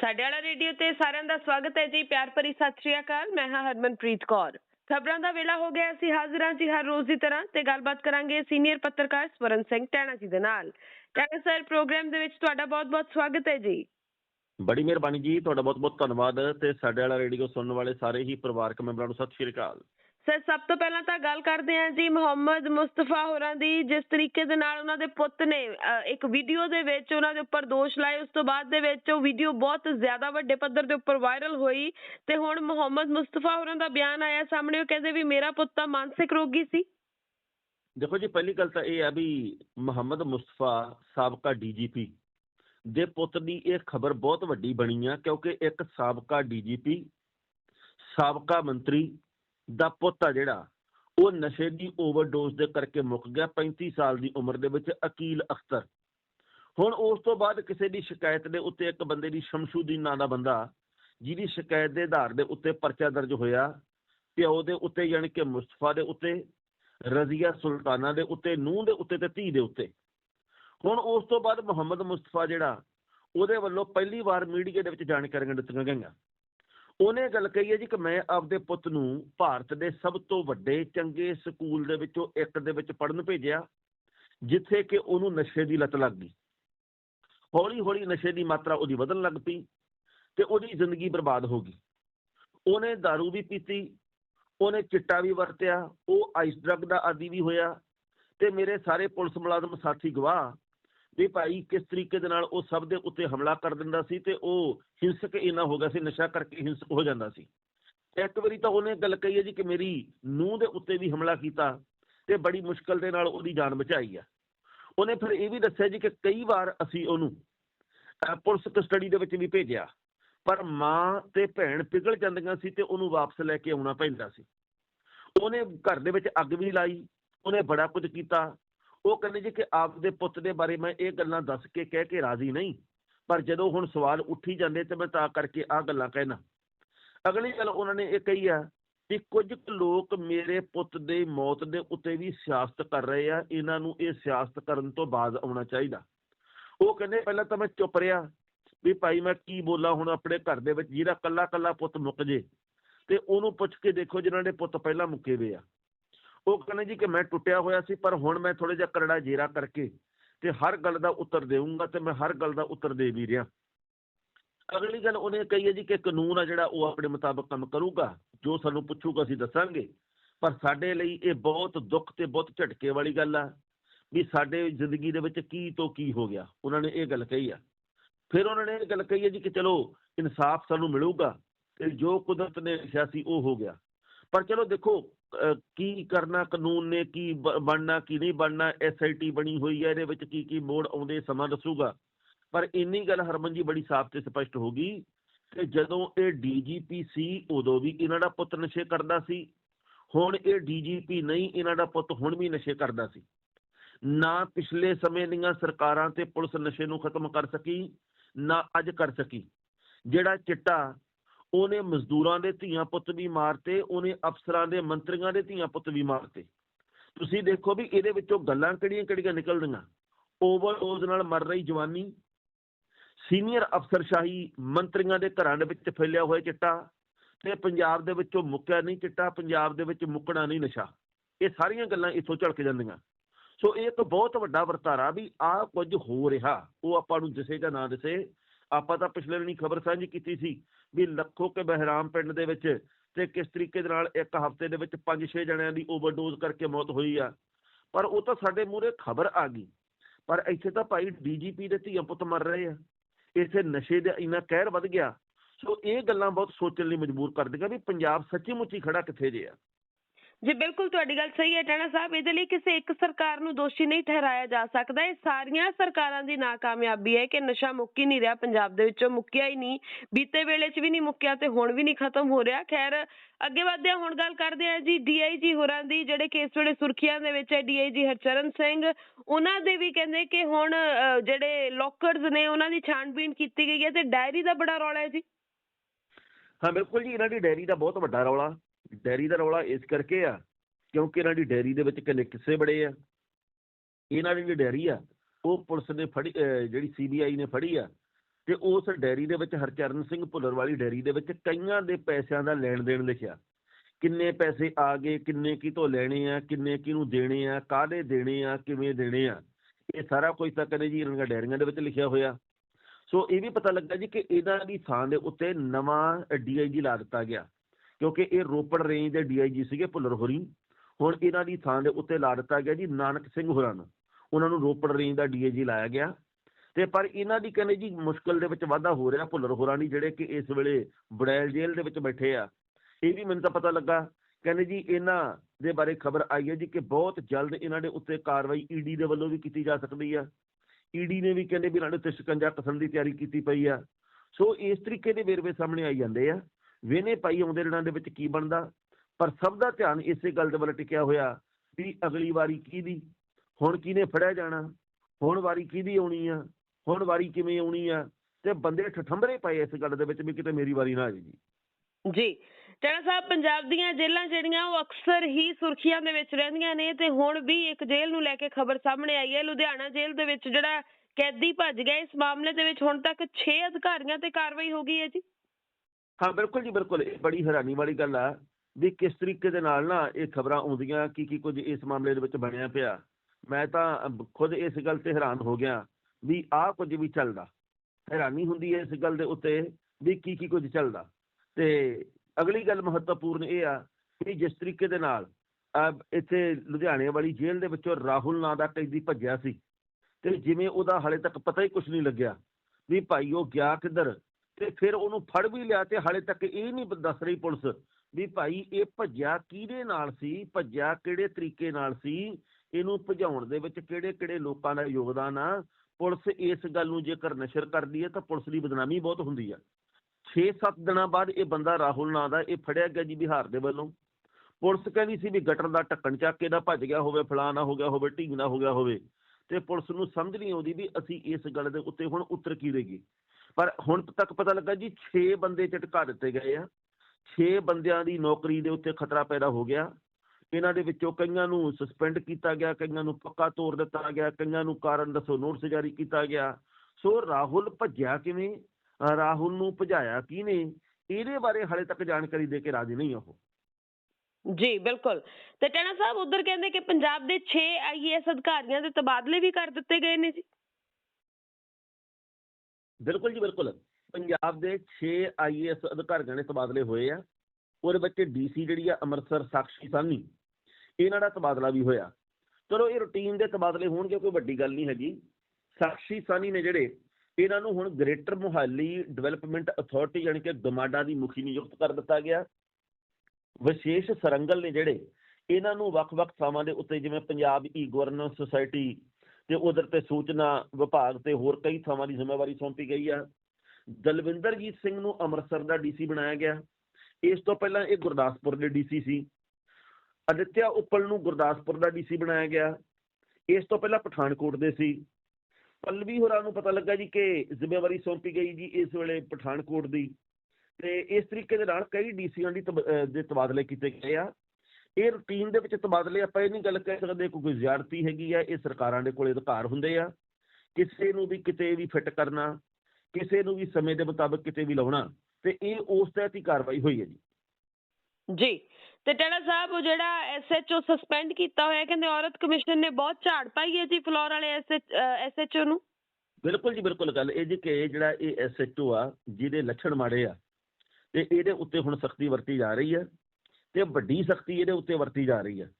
ਸਾਡੇ ਵਾਲਾ ਰੇਡੀਓ ਤੇ ਸਾਰਿਆਂ ਦਾ ਸਵਾਗਤ ਹੈ ਜੀ, ਪਿਆਰ ਭਰੀ ਸਤਿ ਸ਼੍ਰੀ ਅਕਾਲ। ਮੈਂ ਹਾਂ ਹਰਮਨਪ੍ਰੀਤ ਕੌਰ। ਖਬਰਾਂ ਦਾ ਵੇਲਾ ਹੋ ਗਿਆ ਅਸੀਂ ਹਾਜ਼ਰਾਂ ਜੀ ਹਰ ਰੋਜ਼ ਦੀ ਤਰ੍ਹਾਂ ਤੇ ਗੱਲਬਾਤ ਕਰਾਂਗੇ ਸੀਨੀਅਰ ਪੱਤਰਕਾਰ ਸਵਰਨ ਸਿੰਘ ਟੈਣਾ ਜੀ ਦੇ ਨਾਲ। ਟੈਣਾ ਸਰ, ਪ੍ਰੋਗਰਾਮ ਦੇ ਵਿੱਚ ਤੁਹਾਡਾ ਬਹੁਤ-ਬਹੁਤ ਸਵਾਗਤ ਹੈ ਜੀ। ਬੜੀ ਮਿਹਰਬਾਨੀ ਜੀ, ਤੁਹਾਡਾ ਬਹੁਤ ਬਹੁਤ ਧੰਨਵਾਦ ਤੇ ਸਾਡੇ ਵਾਲਾ ਰੇਡੀਓ ਸੁਣਨ ਵਾਲੇ ਸਾਰੇ ਹੀ ਪਰਿਵਾਰਕ ਮੈਂਬਰਾਂ ਨੂੰ ਸਤਿ ਸ਼੍ਰੀ ਅਕਾਲ। ਸਰ, ਸਭ ਤੋਂ ਪਹਿਲਾਂ ਤਾਂ ਗੱਲ ਕਰਦੇ ਹਾਂ ਜੀ ਮੁਹੰਮਦ ਮੁਸਤਫਾ ਹੋਰਾਂ ਦੀ, ਜਿਸ ਤਰੀਕੇ ਦੇ ਨਾਲ ਉਹਨਾਂ ਦੇ ਪੁੱਤ ਨੇ ਇੱਕ ਵੀਡੀਓ ਦੇ ਵਿੱਚ ਉਹਨਾਂ ਦੇ ਉੱਪਰ ਦੋਸ਼ ਲਾਏ, ਉਸ ਤੋਂ ਬਾਅਦ ਦੇ ਵਿੱਚ ਉਹ ਵੀਡੀਓ ਬਹੁਤ ਜ਼ਿਆਦਾ ਵੱਡੇ ਪੱਧਰ ਦੇ ਉੱਪਰ ਵਾਇਰਲ ਹੋਈ ਤੇ ਹੁਣ ਮੁਹੰਮਦ ਮੁਸਤਫਾ ਹੋਰਾਂ ਦਾ ਬਿਆਨ ਆਇਆ ਸਾਹਮਣੇ, ਉਹ ਕਹਿੰਦੇ ਵੀ ਮੇਰਾ ਪੁੱਤ ਤਾਂ ਮਾਨਸਿਕ ਰੋਗੀ ਸੀ। ਦੇਖੋ ਜੀ, ਪਹਿਲੀ ਗੱਲ ਤਾਂ ਇਹ ਆ ਵੀ ਮੁਹੰਮਦ ਮੁਸਤਫਾ ਸਾਬਕਾ ਡੀਜੀਪੀ ਦੇ ਪੁੱਤ ਦੀ ਇਹ ਖਬਰ ਬਹੁਤ ਵੱਡੀ ਬਣੀ ਆ, ਕਿਉਂਕਿ ਇੱਕ ਸਾਬਕਾ ਡੀਜੀਪੀ ਸਾਬਕਾ ਮੰਤਰੀ ਦਾ ਪੁੱਤ ਆ ਜਿਹੜਾ, ਉਹ ਨਸ਼ੇ ਦੀ ਓਵਰਡੋਜ਼ ਦੇ ਕਰਕੇ ਮੁੱਕ ਗਿਆ 35 ਸਾਲ ਦੀ ਉਮਰ ਦੇ ਵਿੱਚ ਅਕੀਲ ਅਖਤਰ। ਹੁਣ ਉਸ ਤੋਂ ਬਾਅਦ ਕਿਸੇ ਦੀ ਸ਼ਿਕਾਇਤ ਦੇ ਉੱਤੇ ਇੱਕ ਬੰਦੇ ਦੀ ਸ਼ਮਸ਼ੂਦੀਨ ਨਾਂ ਦਾ ਬੰਦਾ, ਜਿਹਦੀ ਸ਼ਿਕਾਇਤ ਦੇ ਆਧਾਰ ਦੇ ਉੱਤੇ ਪਰਚਾ ਦਰਜ ਹੋਇਆ, ਪਿਓ ਦੇ ਉੱਤੇ ਯਾਨੀ ਕਿ ਮੁਸਤਫਾ ਦੇ ਉੱਤੇ, ਰਜ਼ੀਆ ਸੁਲਤਾਨਾ ਦੇ ਉੱਤੇ, ਨੂੰਹ ਦੇ ਉੱਤੇ ਤੇ ਧੀ ਦੇ ਉੱਤੇ। ਹੁਣ ਉਸ ਤੋਂ ਬਾਅਦ ਮੁਹੰਮਦ ਮੁਸਤਫਾ ਜਿਹੜਾ, ਉਹਦੇ ਵੱਲੋਂ ਪਹਿਲੀ ਵਾਰ ਮੀਡੀਆ ਦੇ ਵਿੱਚ ਜਾਣਕਾਰੀਆਂ ਦਿੱਤੀਆਂ ਗਈਆਂ। ਉਹਨੇ ਗੱਲ ਕਹੀ ਹੈ ਜੀ ਕਿ ਮੈਂ ਆਪਦੇ ਪੁੱਤ ਨੂੰ ਭਾਰਤ ਦੇ ਸਭ ਤੋਂ ਵੱਡੇ ਚੰਗੇ ਸਕੂਲ ਦੇ ਵਿੱਚੋਂ ਇੱਕ ਦੇ ਵਿੱਚ ਪੜ੍ਹਨ ਭੇਜਿਆ, ਜਿੱਥੇ ਕਿ ਉਹਨੂੰ ਨਸ਼ੇ ਦੀ ਲਤ ਲੱਗ ਗਈ। ਹੌਲੀ ਹੌਲੀ ਨਸ਼ੇ ਦੀ ਮਾਤਰਾ ਉਹਦੀ ਵਧਣ ਲੱਗ ਪਈ ਤੇ ਉਹਦੀ ਜ਼ਿੰਦਗੀ ਬਰਬਾਦ ਹੋ ਗਈ। ਉਹਨੇ दारू ਵੀ ਪੀਤੀ, ਉਹਨੇ ਚਿੱਟਾ ਵੀ ਵਰਤਿਆ, ਉਹ ਆਈਸ ਡਰੱਗ ਦਾ ਆਦੀ ਵੀ ਹੋਇਆ ਤੇ ਮੇਰੇ ਸਾਰੇ ਪੁਲਿਸ ਮੁਲਾਜ਼ਮ ਸਾਥੀ ਗਵਾਹ ਵੀ ਭਾਈ ਕਿਸ ਤਰੀਕੇ ਦੇ ਨਾਲ ਉਹ ਸਭ ਦੇ ਉੱਤੇ ਹਮਲਾ ਕਰ ਦਿੰਦਾ ਸੀ ਤੇ ਉਹ ਹਿੰਸਕ ਇੰਨਾ ਹੋ ਗਿਆ ਸੀ, ਨਸ਼ਾ ਕਰਕੇ ਹਿੰਸਕ ਹੋ ਜਾਂਦਾ ਸੀ। ਇੱਕ ਵਾਰੀ ਤਾਂ ਉਹਨੇ ਗੱਲ ਕਹੀ ਹੈ ਜੀ ਕਿ ਮੇਰੀ ਨੂੰਹ ਦੇ ਉੱਤੇ ਵੀ ਹਮਲਾ ਕੀਤਾ ਤੇ ਬੜੀ ਮੁਸ਼ਕਲ ਦੇ ਨਾਲ ਉਹਦੀ ਜਾਨ ਬਚਾਈ ਆ। ਉਹਨੇ ਫਿਰ ਇਹ ਵੀ ਦੱਸਿਆ ਜੀ ਕਿ ਕਈ ਵਾਰ ਅਸੀਂ ਉਹਨੂੰ ਪੁਲਿਸ ਕਸਟਡੀ ਦੇ ਵਿੱਚ ਵੀ ਭੇਜਿਆ, ਪਰ ਮਾਂ ਤੇ ਭੈਣ ਪਿਘਲ ਜਾਂਦੀਆਂ ਸੀ ਤੇ ਉਹਨੂੰ ਵਾਪਸ ਲੈ ਕੇ ਆਉਣਾ ਪੈਂਦਾ ਸੀ। ਉਹਨੇ ਘਰ ਦੇ ਵਿੱਚ ਅੱਗ ਵੀ ਲਾਈ, ਉਹਨੇ ਬੜਾ ਕੁਝ ਕੀਤਾ ਉਹ ਕਹਿੰਦੇ ਜੀ ਕਿ ਆਪਦੇ ਪੁੱਤ ਦੇ ਬਾਰੇ ਮੈਂ ਇਹ ਗੱਲਾਂ ਦੱਸ ਕੇ ਕਹਿ ਕੇ ਰਾਜ਼ੀ ਨਹੀਂ, ਪਰ ਜਦੋਂ ਹੁਣ ਸਵਾਲ ਉੱਠੀ ਜਾਂਦੇ ਤੇ ਮੈਂ ਤਾਂ ਕਰਕੇ ਆ ਗੱਲਾਂ ਕਹਿਣਾ। ਅਗਲੀ ਗੱਲ ਉਹਨਾਂ ਨੇ ਇਹ ਕਹੀ ਆ ਕਿ ਕੁਝ ਲੋਕ ਮੇਰੇ ਪੁੱਤ ਦੇ ਮੌਤ ਦੇ ਉੱਤੇ ਵੀ ਸਿਆਸਤ ਕਰ ਰਹੇ ਆ, ਇਹਨਾਂ ਨੂੰ ਇਹ ਸਿਆਸਤ ਕਰਨ ਤੋਂ ਬਾਅਦ ਆਉਣਾ ਚਾਹੀਦਾ। ਉਹ ਕਹਿੰਦੇ ਪਹਿਲਾਂ ਤਾਂ ਮੈਂ ਚੁੱਪ ਰਿਹਾ ਵੀ ਭਾਈ ਮੈਂ ਕੀ ਬੋਲਾਂ ਹੁਣ ਆਪਣੇ ਘਰ ਦੇ ਵਿੱਚ, ਜਿਹੜਾ ਕੱਲਾ ਕੱਲਾ ਪੁੱਤ ਮੁੱਕ ਜੇ ਤੇ ਉਹਨੂੰ ਪੁੱਛ ਕੇ ਦੇਖੋ ਜਿਨ੍ਹਾਂ ਦੇ ਪੁੱਤ ਪਹਿਲਾਂ ਮੁੱਕੇ ਵੇ ਆ। ਉਹ ਕਹਿੰਦੇ ਜੀ ਕਿ ਮੈਂ ਟੁੱਟਿਆ ਹੋਇਆ ਸੀ, ਪਰ ਹੁਣ ਮੈਂ ਥੋੜਾ ਜਿਹਾ ਕਰੜਾ ਜੇਰਾ ਕਰਕੇ ਤੇ ਹਰ ਗੱਲ ਦਾ ਉੱਤਰ ਦੇਵਾਂਗਾ ਤੇ ਮੈਂ ਹਰ ਗੱਲ ਦਾ ਉੱਤਰ ਦੇ ਵੀ ਰਿਹਾ। ਅਗਲੀ ਗੱਲ ਉਹਨੇ ਕਹੀ ਹੈ ਜੀ ਕਿ ਕਾਨੂੰਨ ਆ ਜਿਹੜਾ ਉਹ ਆਪਣੇ ਮੁਤਾਬਕ ਕੰਮ ਕਰੂਗਾ, ਜੋ ਸਾਨੂੰ ਪੁੱਛੂਗਾ ਅਸੀਂ ਦੱਸਾਂਗੇ। ਪਰ ਸਾਡੇ ਲਈ ਇਹ ਬਹੁਤ ਦੁੱਖ ਤੇ ਬਹੁਤ ਝਟਕੇ ਵਾਲੀ ਗੱਲ ਆ ਵੀ ਸਾਡੇ ਜ਼ਿੰਦਗੀ ਦੇ ਵਿੱਚ ਕੀ ਤੋਂ ਕੀ ਹੋ ਗਿਆ। ਉਹਨਾਂ ਨੇ ਇਹ ਗੱਲ ਕਹੀ ਆ। ਫਿਰ ਉਹਨਾਂ ਨੇ ਇਹ ਗੱਲ ਕਹੀ ਹੈ ਜੀ ਕਿ ਚਲੋ ਇਨਸਾਫ ਸਾਨੂੰ ਮਿਲੂਗਾ ਤੇ ਜੋ ਕੁਦਰਤ ਨੇ ਲਿਖਿਆ ਸੀ ਉਹ ਹੋ ਗਿਆ। ਪਰ ਚਲੋ ਦੇਖੋ ਕੀ ਕਰਨਾ ਕਾਨੂੰਨ ਨੇ, ਕੀ ਬਣਨਾ, ਕੀ ਨਹੀਂ ਬਣਨਾ ਐਸਆਈਟੀ ਬਣੀ ਹੋਈ ਹੈ, ਇਹਦੇ ਵਿੱਚ ਕੀ ਕੀ ਮੋੜ ਆਉਂਦੇ ਸਮਾਂ ਦੱਸੂਗਾ। ਪਰ ਇੰਨੀ ਗੱਲ ਹਰਮਨ ਜੀ ਬੜੀ ਸਾਫ਼ ਤੇ ਸਪਸ਼ਟ ਹੋ ਗਈ ਕਿ ਜਦੋਂ ਇਹ ਡੀਜੀਪੀ ਸੀ, ਉਦੋਂ ਵੀ ਇਹਨਾਂ ਦਾ ਪੁੱਤ ਨਸ਼ੇ ਕਰਦਾ ਸੀ। ਹੁਣ ਇਹ ਡੀਜੀਪੀ ਨਹੀਂ, ਇਹਨਾਂ ਦਾ ਪੁੱਤ ਹੁਣ ਵੀ ਨਸ਼ੇ ਕਰਦਾ ਸੀ। ਨਾ ਪਿਛਲੇ ਸਮੇਂ ਦੀਆਂ ਸਰਕਾਰਾਂ ਤੇ ਪੁਲਿਸ ਨਸ਼ੇ ਨੂੰ ਖਤਮ ਕਰ ਸਕੀ, ਨਾ ਅੱਜ ਕਰ ਸਕੀ। ਜਿਹੜਾ ਚਿੱਟਾ ਉਹਨੇ ਮਜ਼ਦੂਰਾਂ ਦੇ ਧੀਆਂ ਪੁੱਤ ਵੀ ਮਾਰਤੇ, ਉਹਨੇ ਅਫਸਰਾਂ ਦੇ ਮੰਤਰੀਆਂ ਦੇ ਧੀਆਂ ਪੁੱਤ ਵੀ ਮਾਰਤੇ। ਤੁਸੀਂ ਦੇਖੋ ਵੀ ਇਹਦੇ ਵਿੱਚੋਂ ਗੱਲਾਂ ਕਿਹੜੀਆਂ ਕਿਹੜੀਆਂ ਨਿਕਲਦੀਆਂ? ਓਵਰਡੋਜ਼ ਨਾਲ ਮਰ ਰਹੀ ਜਵਾਨੀ, ਸੀਨੀਅਰ ਅਫਸਰਸ਼ਾਹੀ ਮੰਤਰੀਆਂ ਦੇ ਘਰਾਂ ਦੇ ਵਿੱਚ ਫੈਲਿਆ ਹੋਇਆ ਚਿੱਟਾ, ਤੇ ਪੰਜਾਬ ਦੇ ਵਿੱਚੋਂ ਮੁੱਕਿਆ ਨਹੀਂ ਚਿੱਟਾ, ਪੰਜਾਬ ਦੇ ਵਿੱਚ ਮੁੱਕਣਾ ਨਹੀਂ ਨਸ਼ਾ। ਇਹ ਸਾਰੀਆਂ ਗੱਲਾਂ ਇੱਥੋਂ ਝਲਕ ਜਾਂਦੀਆਂ। ਸੋ ਇਹ ਇੱਕ ਬਹੁਤ ਵੱਡਾ ਵਰਤਾਰਾ ਵੀ ਆਹ ਕੁਝ ਹੋ ਰਿਹਾ। ਉਹ ਆਪਾਂ ਨੂੰ ਦਿਸੇ ਜਾਂ ਨਾ ਦਿਸੇ, ਆਪਾਂ ਤਾਂ ਪਿਛਲੇ ਦਿਨੀ ਖਬਰ ਸਾਂਝੀ ਕੀਤੀ ਸੀ ਵੀ ਲੱਖੋ ਕੇ ਬਹਿਰਾਮ ਪਿੰਡ ਦੇ ਵਿੱਚ ਤੇ ਕਿਸ ਤਰੀਕੇ ਦੇ ਨਾਲ ਇੱਕ ਹਫ਼ਤੇ ਦੇ ਵਿੱਚ 5-6 ਜਣਿਆਂ ਦੀ ਓਵਰਡੋਜ਼ ਕਰਕੇ ਮੌਤ ਹੋਈ ਆ। ਪਰ ਉਹ ਤਾਂ ਸਾਡੇ ਮੂਹਰੇ ਖਬਰ ਆ ਗਈ। ਪਰ ਇੱਥੇ ਤਾਂ ਭਾਈ ਡੀਜੀਪੀ ਦੇ ਧੀਆਂ ਪੁੱਤ ਮਰ ਰਹੇ ਆ। ਇੱਥੇ ਨਸ਼ੇ ਦਾ ਇੰਨਾ ਕਹਿਰ ਵੱਧ ਗਿਆ। ਸੋ ਇਹ ਗੱਲਾਂ ਬਹੁਤ ਸੋਚਣ ਲਈ ਮਜਬੂਰ ਕਰ ਦਿੰਦੀਆਂ ਵੀ ਪੰਜਾਬ ਸੱਚੀ ਮੁੱਚੀ ਖੜਾ ਕਿੱਥੇ ਜੇ ਆ। ਜੀ, ਬਿਲਕੁਲ ਤੁਹਾਡੀ ਗੱਲ ਸਹੀ ਹੈ ਟੈਣਾ ਸਾਹਿਬ। ਇਹਦੇ ਲਈ ਕਿਸੇ ਇੱਕ ਸਰਕਾਰ ਨੂੰ ਦੋਸ਼ੀ ਨਹੀਂ ਠਹਿਰਾਇਆ ਜਾ ਸਕਦਾ। ਇਹ ਸਾਰੀਆਂ ਸਰਕਾਰਾਂ ਦੀ ਨਾਕਾਮਯਾਬੀ ਹੈ ਕਿ ਨਸ਼ਾ ਮੁੱਕ ਹੀ ਨਹੀਂ ਰਿਹਾ ਪੰਜਾਬ ਦੇ ਵਿੱਚੋਂ। ਮੁੱਕਿਆ ਹੀ ਨਹੀਂ। ਬੀਤੇ ਵੇਲੇ 'ਚ ਵੀ ਨਹੀਂ ਮੁੱਕਿਆ ਤੇ ਹੁਣ ਵੀ ਨਹੀਂ ਖਤਮ ਹੋ ਰਿਹਾ। ਖੈਰ, ਅੱਗੇ ਵਧਦੇ ਹੁਣ ਗੱਲ ਕਰਦੇ ਹਾਂ ਜੀ ਡੀਆਈਜੀ ਹੋਰਾਂ ਦੀ। ਜਿਹੜੇ ਕਿ ਇਸ ਵੇਲੇ ਸੁਰਖੀਆਂ ਦੇ ਵਿੱਚ ਹੈ ਡੀਆਈਜੀ ਹਰਚਰਨ ਸਿੰਘ। ਉਹਨਾਂ ਦੇ ਵੀ ਕਹਿੰਦੇ ਕਿ ਹੁਣ ਜਿਹੜੇ ਲੋਕਰਸ ਨੇ, ਉਹਨਾਂ ਦੀ ਛਾਣਬੀਣ ਕੀਤੀ ਗਈ ਹੈ ਤੇ ਡਾਇਰੀ ਦਾ ਬੜਾ ਰੌਲਾ ਹੈ ਜੀ। ਹਾਂ, ਬਿਲਕੁਲ ਜੀ। ਇਹਨਾਂ ਦੀ ਡੈਰੀ ਦਾ ਬਹੁਤ ਵੱਡਾ ਰੌਲਾ। ਡੈਰੀ ਦਾ ਰੌਲਾ ਇਸ ਕਰਕੇ ਆ, ਕਿਉਂਕਿ ਇਹਨਾਂ ਦੀ ਡੈਰੀ ਦੇ ਵਿੱਚ ਕਿੰਨੇ ਕਿੱਸੇ ਬੜੇ ਆ। ਇਹਨਾਂ ਦੀ ਜਿਹੜੀ ਡੈਰੀ ਆ, ਉਹ ਪੁਲਿਸ ਨੇ ਫੜੀ, ਅਹ ਜਿਹੜੀ ਸੀਬੀਆਈ ਨੇ ਫੜੀ ਆ, ਤੇ ਉਸ ਡੈਰੀ ਦੇ ਵਿੱਚ ਹਰਚਰਨ ਸਿੰਘ ਭੁੱਲਰ ਵਾਲੀ ਡੈਰੀ ਦੇ ਵਿੱਚ ਕਈਆਂ ਦੇ ਪੈਸਿਆਂ ਦਾ ਲੈਣ ਦੇਣ ਲਿਖਿਆ। ਕਿੰਨੇ ਪੈਸੇ ਆ ਗਏ, ਕਿੰਨੇ ਕਿਤੋਂ ਲੈਣੇ ਆ, ਕਿੰਨੇ ਕਿਹਨੂੰ ਦੇਣੇ ਆ, ਕਾਹਦੇ ਦੇਣੇ ਆ, ਕਿਵੇਂ ਦੇਣੇ ਆ, ਇਹ ਸਾਰਾ ਕੁਝ ਤਾਂ ਕਹਿੰਦੇ ਜੀ ਇਹਨਾਂ ਦੀਆਂ ਡੈਰੀਆਂ ਦੇ ਵਿੱਚ ਲਿਖਿਆ ਹੋਇਆ। ਸੋ ਇਹ ਵੀ ਪਤਾ ਲੱਗਾ ਜੀ ਕਿ ਇਹਨਾਂ ਦੀ ਥਾਂ ਦੇ ਉੱਤੇ ਨਵਾਂ ਡੀਆਈਜੀ ਲਾ ਦਿੱਤਾ ਗਿਆ। ਕਿਉਂਕਿ ਇਹ ਰੋਪੜ ਰੇਂਜ ਦੇ ਡੀਆਈਜੀ ਸੀਗੇ ਭੁੱਲਰ ਹੋਰੀ। ਹੁਣ ਇਹਨਾਂ ਦੀ ਥਾਂ ਦੇ ਉੱਤੇ ਲਾ ਦਿੱਤਾ ਗਿਆ ਜੀ ਨਾਨਕ ਸਿੰਘ ਹੋਰਾਂ ਨੂੰ। ਉਹਨਾਂ ਨੂੰ ਰੋਪੜ ਰੇਂਜ ਦਾ ਡੀਆਈਜੀ ਲਾਇਆ ਗਿਆ। ਤੇ ਪਰ ਇਹਨਾਂ ਦੀ ਕਹਿੰਦੇ ਜੀ ਮੁਸ਼ਕਲ ਦੇ ਵਿੱਚ ਵਾਧਾ ਹੋ ਰਿਹਾ ਭੁੱਲਰ ਹੋਰਾਂ ਦੀ, ਜਿਹੜੇ ਕਿ ਇਸ ਵੇਲੇ ਬੜੈਲ ਜੇਲ੍ਹ ਦੇ ਵਿੱਚ ਬੈਠੇ ਆ। ਇਹ ਵੀ ਮੈਨੂੰ ਤਾਂ ਪਤਾ ਲੱਗਾ। ਕਹਿੰਦੇ ਜੀ ਇਹਨਾਂ ਦੇ ਬਾਰੇ ਖਬਰ ਆਈ ਹੈ ਜੀ ਕਿ ਬਹੁਤ ਜਲਦ ਇਹਨਾਂ ਦੇ ਉੱਤੇ ਕਾਰਵਾਈ ਈਡੀ ਦੇ ਵੱਲੋਂ ਵੀ ਕੀਤੀ ਜਾ ਸਕਦੀ ਆ। ਈਡੀ ਨੇ ਵੀ ਕਹਿੰਦੇ ਵੀ ਇਹਨਾਂ ਦੇ ਉੱਤੇ ਸ਼ਿਕੰਜਾ ਕਸਣ ਦੀ ਤਿਆਰੀ ਕੀਤੀ ਪਈ ਆ। ਸੋ ਇਸ ਤਰੀਕੇ ਦੇ ਵੇਰਵੇ ਸਾਹਮਣੇ ਆਈ ਜਾਂਦੇ ਆ। ਵੇਨੇ ਪਾਈ ਆਉਂਦੇ ਦਿਨਾਂ ਦੇ ਵਿੱਚ ਕੀ ਬਣਦਾ? ਪਰ ਸਭ ਦਾ ਧਿਆਨ ਇਸੇ ਗੱਲ ਦੇ ਵੱਲ ਟਿਕਿਆ ਹੋਇਆ ਵੀ ਅਗਲੀ ਵਾਰੀ ਕਿਹਦੀ? ਹੁਣ ਕਿਹਨੇ ਫੜਿਆ ਜਾਣਾ? ਹੁਣ ਵਾਰੀ ਕਿਹਦੀ ਆਉਣੀ ਆ? ਹੁਣ ਵਾਰੀ ਕਿਵੇਂ ਆਉਣੀ ਆ? ਤੇ ਬੰਦੇ ਠਠੰਬਰੇ ਪਏ ਇਸ ਗੱਲ ਦੇ ਵਿੱਚ ਵੀ ਕਿਤੇ ਮੇਰੀ ਵਾਰੀ ਨਾ ਆ ਜੀ। ਜੀ। ਟੈਣਾ ਸਾਹਿਬ, ਪੰਜਾਬ ਦੀਆਂ ਜੇਲ੍ਹਾਂ ਜਿਹੜੀਆਂ ਉਹ ਅਕਸਰ ਹੀ ਸੁਰਖੀਆਂ ਦੇ ਵਿੱਚ ਰਹਿੰਦੀਆਂ ਨੇ ਤੇ ਹੁਣ ਵੀ ਇੱਕ ਜੇਲ੍ਹ ਨੂੰ ਲੈ ਕੇ ਖਬਰ ਸਾਹਮਣੇ ਆਈ ਹੈ। ਲੁਧਿਆਣਾ ਜੇਲ੍ਹ ਦੇ ਵਿੱਚ ਜਿਹੜਾ ਕੈਦੀ ਭੱਜ ਗਿਆ, ਇਸ ਮਾਮਲੇ ਦੇ ਵਿੱਚ ਹੁਣ ਤੱਕ 6 ਅਧਿਕਾਰੀਆਂ ਤੇ ਕਾਰਵਾਈ ਹੋ ਗਈ ਹੈ ਜੀ। ਹਾਂ, ਬਿਲਕੁਲ ਜੀ, ਬਿਲਕੁਲ। ਇਹ ਬੜੀ ਹੈਰਾਨੀ ਵਾਲੀ ਗੱਲ ਆ ਵੀ ਕਿਸ ਤਰੀਕੇ ਦੇ ਨਾਲ ਨਾ ਇਹ ਖਬਰਾਂ ਆਉਂਦੀਆਂ, ਕੀ ਕੀ ਕੁਝ ਇਸ ਮਾਮਲੇ ਦੇ ਵਿੱਚ ਬਣਿਆ ਪਿਆ। ਮੈਂ ਤਾਂ ਖੁਦ ਇਸ ਗੱਲ ਤੇ ਹੈਰਾਨ ਹੋ ਗਿਆ ਵੀ ਆਹ ਕੁਝ ਵੀ ਚੱਲਦਾ। ਹੈਰਾਨੀ ਹੁੰਦੀ ਹੈ ਇਸ ਗੱਲ ਦੇ ਉੱਤੇ ਵੀ ਕੀ ਕੀ ਕੁਝ ਚੱਲਦਾ। ਤੇ ਅਗਲੀ ਗੱਲ ਮਹੱਤਵਪੂਰਨ ਇਹ ਆ ਕਿ ਜਿਸ ਤਰੀਕੇ ਦੇ ਨਾਲ ਇੱਥੇ ਲੁਧਿਆਣੇ ਵਾਲੀ ਜੇਲ੍ਹ ਦੇ ਵਿੱਚੋਂ ਰਾਹੁਲ ਨਾਂ ਦਾ ਕੈਦੀ ਭੱਜਿਆ ਸੀ। ਤੇ ਜਿਵੇਂ ਉਹਦਾ ਹਾਲੇ ਤੱਕ ਪਤਾ ਹੀ ਕੁਝ ਨਹੀਂ ਲੱਗਿਆ ਵੀ ਭਾਈ ਉਹ ਗਿਆ ਕਿੱਧਰ? ਤੇ ਫਿਰ ਉਹਨੂੰ ਫੜ ਵੀ ਲਿਆ ਤੇ ਹਾਲੇ ਤੱਕ ਇਹ ਨਹੀਂ ਦੱਸ ਰਹੀ ਪੁਲਿਸ ਵੀ ਭਾਈ ਇਹ ਭੱਜਿਆ ਕਿਹਦੇ ਨਾਲ ਸੀ, ਭੱਜਿਆ ਕਿਹੜੇ ਤਰੀਕੇ ਨਾਲ ਸੀ, ਇਹਨੂੰ ਭਜਾਉਣ ਦੇ ਵਿੱਚ ਕਿਹੜੇ ਕਿਹੜੇ ਲੋਕਾਂ ਦਾ ਯੋਗਦਾਨ ਆ। ਪੁਲਿਸ ਇਸ ਗੱਲ ਨੂੰ ਜੇਕਰ ਨਸ਼ਰ ਕਰਦੀ ਹੈ ਤਾਂ ਪੁਲਿਸ ਦੀ ਬਦਨਾਮੀ ਬਹੁਤ ਹੁੰਦੀ ਆ। 6-7 ਦਿਨਾਂ ਬਾਅਦ ਇਹ ਬੰਦਾ ਰਾਹੁਲ ਨਾਂ ਦਾ, ਇਹ ਫੜਿਆ ਗਿਆ ਜੀ ਬਿਹਾਰ ਦੇ ਵੱਲੋਂ। ਪੁਲਿਸ ਕਹਿੰਦੀ ਸੀ ਵੀ ਗਟਰ ਦਾ ਢੱਕਣ ਚੱਕ ਕੇ ਦਾ ਭੱਜ ਗਿਆ ਹੋਵੇ, ਫਲਾਣਾ ਹੋ ਗਿਆ ਹੋਵੇ, ਢੀਂਗਣਾ ਹੋ ਗਿਆ ਹੋਵੇ। ਤੇ ਪੁਲਿਸ ਨੂੰ ਸਮਝ ਨਹੀਂ ਆਉਂਦੀ ਵੀ ਅਸੀਂ ਇਸ ਗੱਲ ਦੇ ਉੱਤੇ ਹੁਣ ਉਤਰ ਕੀ ਦੇਗੀ ਪਰ ਹੁਣ ਤੱਕ ਪਤਾ ਲੱਗਾ ਜੀ 6 ਬੰਦੇ ਝਟਕਾ ਦਿੱਤੇ ਗਏ ਆ। 6 ਬੰਦਿਆਂ ਦੀ ਨੌਕਰੀ ਦੇ ਉੱਤੇ ਖਤਰਾ ਪੈਦਾ ਹੋ ਗਿਆ। ਇਹਨਾਂ ਦੇ ਵਿੱਚੋਂ ਕਈਆਂ ਨੂੰ ਸਸਪੈਂਡ ਕੀਤਾ ਗਿਆ, ਕਈਆਂ ਨੂੰ ਪੱਕਾ ਤੋੜ ਦਿੱਤਾ ਗਿਆ, ਕਈਆਂ ਨੂੰ ਕਾਰਨ ਦੱਸੋ ਨੋਟਿਸ ਜਾਰੀ ਕੀਤਾ ਗਿਆ। ਸੋ ਰਾਹੁਲ ਭੱਜਿਆ ਕਿਵੇਂ? ਰਾਹੁਲ ਨੂੰ ਭਜਾਇਆ ਕਿਹਨੇ? ਇਹਦੇ ਬਾਰੇ ਹਾਲੇ ਤੱਕ ਜਾਣਕਾਰੀ ਦੇ ਕੇ ਰਾਜੀ ਨਹੀਂ ਉਹ। ਜੀ, ਬਿਲਕੁਲ। ਤੇ ਟੈਣਾ ਸਾਹਿਬ, ਉਧਰ ਕਹਿੰਦੇ ਕਿ ਪੰਜਾਬ ਦੇ 6 ਆਈਏਐਸ ਅਧਿਕਾਰੀਆਂ ਦੇ ਤਬਾਦਲੇ ਵੀ ਕਰ ਦਿੱਤੇ ਗਏ ਨੇ ਜੀ। ਬਿਲਕੁਲ ਜੀ ਬਿਲਕੁਲ। ਪੰਜਾਬ ਦੇ 6 ਆਈਏਐਸ ਅਧਿਕਾਰੀਆਂ ਨੇ ਤਬਾਦਲੇ ਹੋਏ ਆ। ਉਹਦੇ ਵਿੱਚ ਡੀਸੀ ਜਿਹੜੀ ਆ, ਅੰਮ੍ਰਿਤਸਰ ਸਾਕਸ਼ੀ ਸਾਨੀ, ਇਹਨਾਂ ਦਾ ਤਬਾਦਲਾ ਵੀ ਹੋਇਆ। ਚਲੋ, ਇਹ ਰੂਟੀਨ ਦੇ ਤਬਾਦਲੇ ਹੋਣਗੇ, ਕੋਈ ਵੱਡੀ ਗੱਲ ਨਹੀਂ ਹੈਗੀ। ਸਾਕਸ਼ੀ ਸਾਨੀ ਨੇ ਜਿਹੜੇ, ਇਹਨਾਂ ਨੂੰ ਹੁਣ ਗ੍ਰੇਟਰ ਮੁਹਾਲੀ ਡਿਵੈਲਪਮੈਂਟ ਅਥਾਰਟੀ ਯਾਨੀ ਕਿ ਗਮਾਡਾ ਦੀ ਮੁਖੀ ਨਿਯੁਕਤ ਕਰ ਦਿੱਤਾ ਗਿਆ। ਵਿਸ਼ੇਸ਼ ਸਰੰਗਲ ਨੇ ਜਿਹੜੇ, ਇਹਨਾਂ ਨੂੰ ਵੱਖ-ਵੱਖ ਥਾਵਾਂ ਦੇ ਉੱਤੇ, ਜਿਵੇਂ ਪੰਜਾਬ ਈ ਗਵਰਨੈਂਸ ਸੁਸਾਇਟੀ ਤੇ ਉਧਰ ਤੇ ਸੂਚਨਾ ਵਿਭਾਗ ਤੇ ਹੋਰ ਕਈ ਥਾਵਾਂ ਦੀ ਜ਼ਿੰਮੇਵਾਰੀ ਸੌਂਪੀ ਗਈ ਆ। ਦਲਵਿੰਦਰਜੀਤ ਸਿੰਘ ਨੂੰ ਅੰਮ੍ਰਿਤਸਰ ਦਾ ਡੀਸੀ ਬਣਾਇਆ ਗਿਆ। ਇਸ ਤੋਂ ਪਹਿਲਾਂ ਇਹ ਗੁਰਦਾਸਪੁਰ ਦੇ ਡੀਸੀ ਸੀ ਅਦਿੱਤਿਆ ਉੱਪਲ ਨੂੰ ਗੁਰਦਾਸਪੁਰ ਦਾ ਡੀਸੀ ਬਣਾਇਆ ਗਿਆ। ਇਸ ਤੋਂ ਪਹਿਲਾਂ ਪਠਾਨਕੋਟ ਦੇ ਸੀ। ਪੱਲਵੀ ਹੋਰਾਂ ਨੂੰ ਪਤਾ ਲੱਗਾ ਜੀ ਕਿ ਜ਼ਿੰਮੇਵਾਰੀ ਸੌਂਪੀ ਗਈ ਜੀ ਇਸ ਵੇਲੇ ਪਠਾਨਕੋਟ ਦੀ। ਤੇ ਇਸ ਤਰੀਕੇ ਦੇ ਨਾਲ ਕਈ ਡੀਸੀਆਂ ਦੀ ਤਬ- ਦੇ ਤਬਾਦਲੇ ਕੀਤੇ ਗਏ ਆ। ਇਹ ਰੂਟੀਨ ਦੇ ਵਿੱਚ ਤਬਾਦਲੇ ਆਪਾਂ ਇਹ ਨਹੀਂ ਗੱਲ ਕਹਿ ਸਕਦੇ ਕੋਈ ਜ਼ਿਆਦਤੀ ਹੈਗੀ ਆ ਇਹ ਸਰਕਾਰਾਂ ਦੇ ਕੋਲੇ ਅਧਿਕਾਰ ਹੁੰਦੇ ਆ। ਕਿਸੇ ਨੂੰ ਵੀ ਕਿਤੇ ਵੀ ਫਿੱਟ ਕਰਨਾ ਕਿਸੇ ਨੂੰ ਵੀ ਸਮੇਂ ਦੇ ਮੁਤਾਬਕ ਕਿਤੇ ਵੀ ਲਾਉਣਾ ਤੇ ਇਹ ਉਸ ਤਹਿਤ ਹੀ ਕਾਰਵਾਈ ਹੋਈ ਹੈ ਜੀ। ਜੀ ਤੇ ਟੈਣਾ ਸਾਹਿਬ ਉਹ ਜਿਹੜਾ ਐਸਐਚਓ ਸਸਪੈਂਡ ਕੀਤਾ ਹੋਇਆ ਕਹਿੰਦੇ ਔਰਤ ਕਮਿਸ਼ਨ ਨੇ ਬਹੁਤ ਝਾੜ ਪਾਈ ਹੈ ਜੀ ਫਲੋਰ ਵਾਲੇ ਐਸਐਚਓ ਨੂੰ। ਬਿਲਕੁਲ ਜੀ ਬਿਲਕੁਲ ਗੱਲ ਇਹ ਜੀ ਕਿ ਜਿਹੜਾ ਇਹ ਐਸਐਚਓ ਆ ਜਿਹਦੇ ਲੱਛਣ ਮਾੜੇ ਆ ਤੇ ਇਹਦੇ ਉੱਤੇ ਹੁਣ ਸਖਤੀ ਵਰਤੀ ਜਾ ਰਹੀ ਹੈ। ਤੇ ਵੱਡੀ ਸਖਤੀ ਇਹਦੇ ਉੱਤੇ ਵਰਤੀ ਜਾ ਰਹੀ ਹੈ।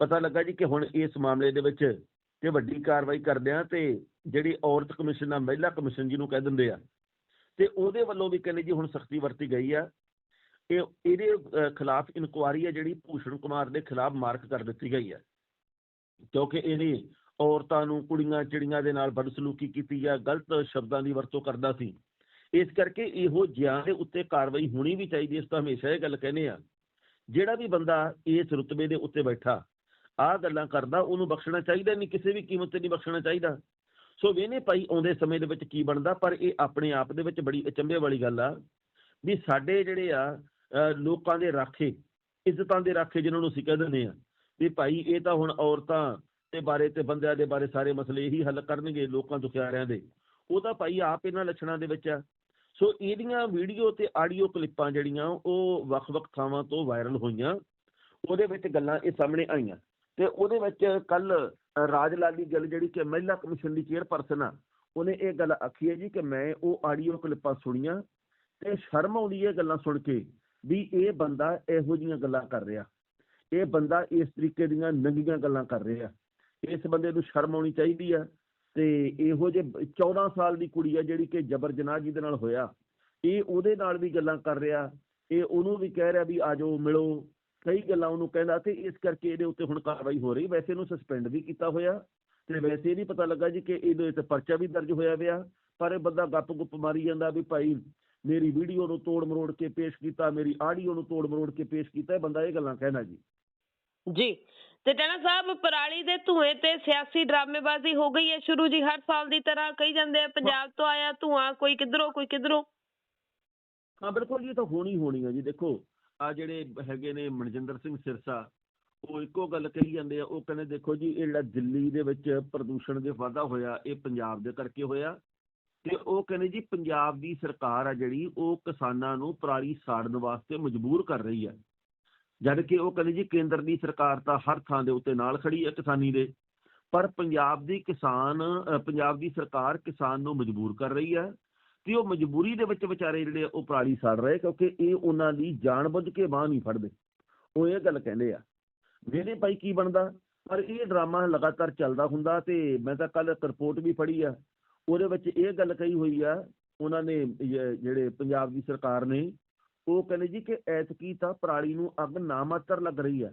ਪਤਾ ਲੱਗਾ ਜੀ ਕਿ ਹੁਣ ਇਸ ਮਾਮਲੇ ਦੇ ਵਿੱਚ ਤੇ ਵੱਡੀ ਕਾਰਵਾਈ ਕਰਦੇ ਆ ਤੇ ਜਿਹੜੀ ਔਰਤ ਕਮਿਸ਼ਨ ਆ, ਮਹਿਲਾ ਕਮਿਸ਼ਨ ਜਿਹਨੂੰ ਕਹਿ ਦਿੰਦੇ ਆ, ਤੇ ਉਹਦੇ ਵੱਲੋਂ ਵੀ ਕਹਿੰਦੇ ਜੀ ਹੁਣ ਸਖਤੀ ਵਰਤੀ ਗਈ ਆ। ਇਹ, ਇਹਦੇ ਖਿਲਾਫ ਇਨਕੁਆਰੀ ਹੈ ਜਿਹੜੀ ਭੂਸ਼ਣ ਕੁਮਾਰ ਦੇ ਖਿਲਾਫ ਮਾਰਕ ਕਰ ਦਿੱਤੀ ਗਈ ਹੈ ਕਿਉਂਕਿ ਇਹਨੇ ਔਰਤਾਂ ਨੂੰ ਕੁੜੀਆਂ ਚਿੜੀਆਂ ਦੇ ਨਾਲ ਬਦਸਲੂਕੀ ਕੀਤੀ ਜਾਂ ਗਲਤ ਸ਼ਬਦਾਂ ਦੀ ਵਰਤੋਂ ਕਰਦਾ ਸੀ। ਇਸ ਕਰਕੇ ਇਹੋ ਜਿਆਂ ਦੇ ਉੱਤੇ ਕਾਰਵਾਈ ਹੋਣੀ ਵੀ ਚਾਹੀਦੀ ਇਸ ਤਾਂ ਹਮੇਸ਼ਾ ਇਹ ਗੱਲ ਕਹਿੰਦੇ ਆ ਜਿਹੜਾ ਵੀ ਬੰਦਾ ਇਸ ਰੁਤਬੇ ਦੇ ਉੱਤੇ ਬੈਠਾ, ਆਹ ਗੱਲਾਂ ਕਰਦਾ, ਉਹਨੂੰ ਬਖਸ਼ਣਾ ਚਾਹੀਦਾ ਨਹੀਂ, ਕਿਸੇ ਵੀ ਕੀਮਤ ਤੇ ਨਹੀਂ ਬਖਸ਼ਣਾ ਚਾਹੀਦਾ। ਸੋ ਵੇਨੇ ਭਾਈ ਆਉਂਦੇ ਸਮੇਂ ਦੇ ਵਿੱਚ ਕੀ ਬਣਦਾ, ਪਰ ਇਹ ਆਪਣੇ ਆਪ ਦੇ ਵਿੱਚ ਬੜੀ ਅਚੰਭੇ ਵਾਲੀ ਗੱਲ ਆ, ਵੀ ਸਾਡੇ ਜਿਹੜੇ ਆ ਲੋਕਾਂ ਦੇ ਰਾਖੇ, ਇੱਜ਼ਤਾਂ ਦੇ ਰਾਖੇ ਜਿਨ੍ਹਾਂ ਨੂੰ ਅਸੀਂ ਕਹਿ ਦਿੰਦੇ ਆ ਵੀ ਭਾਈ ਇਹ ਤਾਂ ਹੁਣ ਔਰਤਾਂ ਦੇ ਬਾਰੇ ਤੇ ਬੰਦਿਆਂ ਦੇ ਬਾਰੇ ਸਾਰੇ ਮਸਲੇ ਇਹੀ ਹੱਲ ਕਰਨਗੇ ਲੋਕਾਂ ਦੁਖਿਆਰਿਆਂ ਦੇ ਉਹ ਤਾਂ ਭਾਈ ਆਪ ਇਹਨਾਂ ਲੱਛਣਾਂ ਦੇ ਵਿੱਚ ਆ। ਸੋ ਇਹਦੀਆਂ ਵੀਡੀਓ ਤੇ ਆਡੀਓ ਕਲਿੱਪਾਂ ਜਿਹੜੀਆਂ, ਉਹ ਵੱਖ-ਵੱਖ ਥਾਵਾਂ ਤੋਂ ਵਾਇਰਲ ਹੋਈਆਂ। ਉਹਦੇ ਵਿੱਚ ਗੱਲਾਂ ਇਹ ਸਾਹਮਣੇ ਆਈਆਂ। ਤੇ ਉਹਦੇ ਵਿੱਚ ਕੱਲ ਰਾਜ ਲਾਲੀ ਗੱਲ ਜਿਹੜੀ ਕਿ ਮਹਿਲਾ ਕਮਿਸ਼ਨ ਦੀ ਚੇਅਰਪਰਸਨ ਆ, ਉਹਨੇ ਇਹ ਗੱਲ ਆਖੀ ਹੈ ਜੀ ਕਿ ਮੈਂ ਉਹ ਆਡੀਓ ਕਲਿੱਪਾਂ ਸੁਣੀਆਂ ਤੇ ਸ਼ਰਮ ਆਉਂਦੀ ਹੈ ਗੱਲਾਂ ਸੁਣ ਕੇ ਵੀ ਇਹ ਬੰਦਾ ਇਹੋ ਜੀਆਂ ਗੱਲਾਂ ਕਰ ਰਿਹਾ। ਇਹ ਬੰਦਾ ਇਸ ਤਰੀਕੇ ਦੀਆਂ ਨੰਗੀਆਂ ਗੱਲਾਂ ਕਰ ਰਿਹਾ। ਇਸ ਬੰਦੇ ਨੂੰ ਸ਼ਰਮ ਆਉਣੀ ਚਾਹੀਦੀ ਆ। ਤੇ ਇਹੋ ਜਿਹੇ 14 ਸਾਲ ਦੀ ਕੁੜੀ ਆ ਜਿਹੜੀ ਕਿ ਜਬਰ ਜਨਾਹ ਜਿਹਦੇ ਨਾਲ ਹੋਇਆ। ਇਹ ਉਹਦੇ ਨਾਲ ਵੀ ਗੱਲਾਂ ਕਰ ਰਿਹਾ। ਇਹ ਉਹਨੂੰ ਵੀ ਕਹਿ ਰਿਹਾ ਵੀ ਆਜੋ ਮਿਲੋ। ਕਈ ਗੱਲਾਂ ਉਹਨੂੰ ਕਹਿੰਦਾ ਤੇ ਇਸ ਕਰਕੇ ਇਹਦੇ ਉੱਤੇ ਹੁਣ ਕਾਰਵਾਈ ਹੋ ਰਹੀ। ਵੈਸੇ ਇਹਨੂੰ ਸਸਪੈਂਡ ਵੀ ਕੀਤਾ ਹੋਇਆ। ਤੇ ਵੈਸੇ ਇਹ ਨਹੀਂ ਪਤਾ ਲੱਗਾ ਜੀ ਕਿ ਇਹਦੇ ਉੱਤੇ ਪਰਚਾ ਵੀ ਦਰਜ ਹੋਇਆ ਪਿਆ। ਪਰ ਇਹ ਬੰਦਾ ਗੱਪ ਗੁੱਪ ਮਾਰੀ ਜਾਂਦਾ ਵੀ ਭਾਈ ਮੇਰੀ ਵੀਡੀਓ ਨੂੰ ਤੋੜ ਮਰੋੜ ਕੇ ਪੇਸ਼ ਕੀਤਾ, ਮੇਰੀ ਆਡੀਓ ਨੂੰ ਤੋੜ ਮਰੋੜ ਕੇ ਪੇਸ਼ ਕੀਤਾ। ਇਹ ਬੰਦਾ ਇਹ ਗੱਲਾਂ ਕਹਿੰਦਾ ਜੀ। ਜੀ। ਤੇ ਸਾਹਿਬ, ਪਰਾਲੀ ਦੇ ਧੂਏ ਤੇ ਸਿਆਸੀ ਡਰਾਮੇਬਾਜ਼ੀ ਹੋ ਗਈ ਹੈ ਸ਼ੁਰੂ ਜੀ, ਹਰ ਸਾਲ ਦੀ ਤਰ੍ਹਾਂ ਕਹੀ ਜਾਂਦੇ ਆ, ਪੰਜਾਬ ਤੋਂ ਆਇਆ ਧੂਆਂ, ਕੋਈ ਕਿਧਰੋਂ ਕੋਈ ਕਿਧਰੋਂ? ਹਾਂ, ਬਿਲਕੁਲ ਜੀ ਤਾਂ ਹੋਣੀ ਹੋਣੀ ਆ ਜੀ, ਦੇਖੋ, ਆ ਜਿਹੜੇ ਹੈਗੇ ਨੇ ਮਨਜਿੰਦਰ ਸਿੰਘ ਸਿਰਸਾ, ਉਹ ਇੱਕੋ ਗੱਲ ਕਹੀ ਜਾਂਦੇ ਆ, ਉਹ ਕਹਿੰਦੇ, ਦੇਖੋ ਜੀ, ਇਹ ਜਿਹੜਾ ਦਿੱਲੀ ਦੇ ਵਿੱਚ ਪ੍ਰਦੂਸ਼ਣ ਦੇ ਵਾਧਾ ਹੋਇਆ, ਇਹ ਪੰਜਾਬ ਦੇ ਕਰਕੇ ਹੋਇਆ, ਤੇ ਉਹ ਕਹਿੰਦੇ ਜੀ, ਪੰਜਾਬ ਦੀ ਸਰਕਾਰ ਆ ਜਿਹੜੀ, ਉਹ ਕਿਸਾਨਾਂ ਨੂੰ ਪਰਾਲੀ ਸਾੜਨ ਵਾਸਤੇ ਮਜਬੂਰ ਕਰ ਰਹੀ ਹੈ ਜਦ ਕਿ ਉਹ ਕਹਿੰਦੇ ਜੀ ਕੇਂਦਰ ਦੀ ਸਰਕਾਰ ਤਾਂ ਹਰ ਥਾਂ ਦੇ ਉੱਤੇ ਨਾਲ ਖੜੀ ਹੈ ਕਿਸਾਨੀ ਦੇ, ਪਰ ਪੰਜਾਬ ਦੀ ਕਿਸਾਨ ਪੰਜਾਬ ਦੀ ਸਰਕਾਰ ਕਿਸਾਨ ਨੂੰ ਮਜਬੂਰ ਕਰ ਰਹੀ ਹੈ ਤੇ ਉਹ ਮਜਬੂਰੀ ਦੇ ਵਿੱਚ ਵਿਚਾਰੇ ਜਿਹੜੇ ਆ ਉਹ ਪਰਾਲੀ ਸਾੜ ਰਹੇ ਕਿਉਂਕਿ ਇਹ ਉਹਨਾਂ ਦੀ ਜਾਣਬੁੱਝ ਕੇ ਬਾਹ ਨਹੀਂ ਫੜਦੇ। ਉਹ ਇਹ ਗੱਲ ਕਹਿੰਦੇ ਆ ਵੇਲੇ ਭਾਈ ਕੀ ਬਣਦਾ, ਪਰ ਇਹ ਡਰਾਮਾ ਲਗਾਤਾਰ ਚੱਲਦਾ ਹੁੰਦਾ ਤੇ ਮੈਂ ਤਾਂ ਕੱਲ ਰਿਪੋਰਟ ਵੀ ਪੜ੍ਹੀ ਆ, ਉਹਦੇ ਵਿੱਚ ਇਹ ਗੱਲ ਕਹੀ ਹੋਈ ਆ, ਉਹਨਾਂ ਨੇ ਜਿਹੜੇ ਪੰਜਾਬ ਦੀ ਸਰਕਾਰ ਨੇ ਉਹ ਕਹਿੰਦੇ ਜੀ ਕਿ ਐਤਕੀ ਤਾਂ ਪਰਾਲੀ ਨੂੰ ਅੱਗ ਨਾ ਮਾਤਰ ਲੱਗ ਰਹੀ ਹੈ।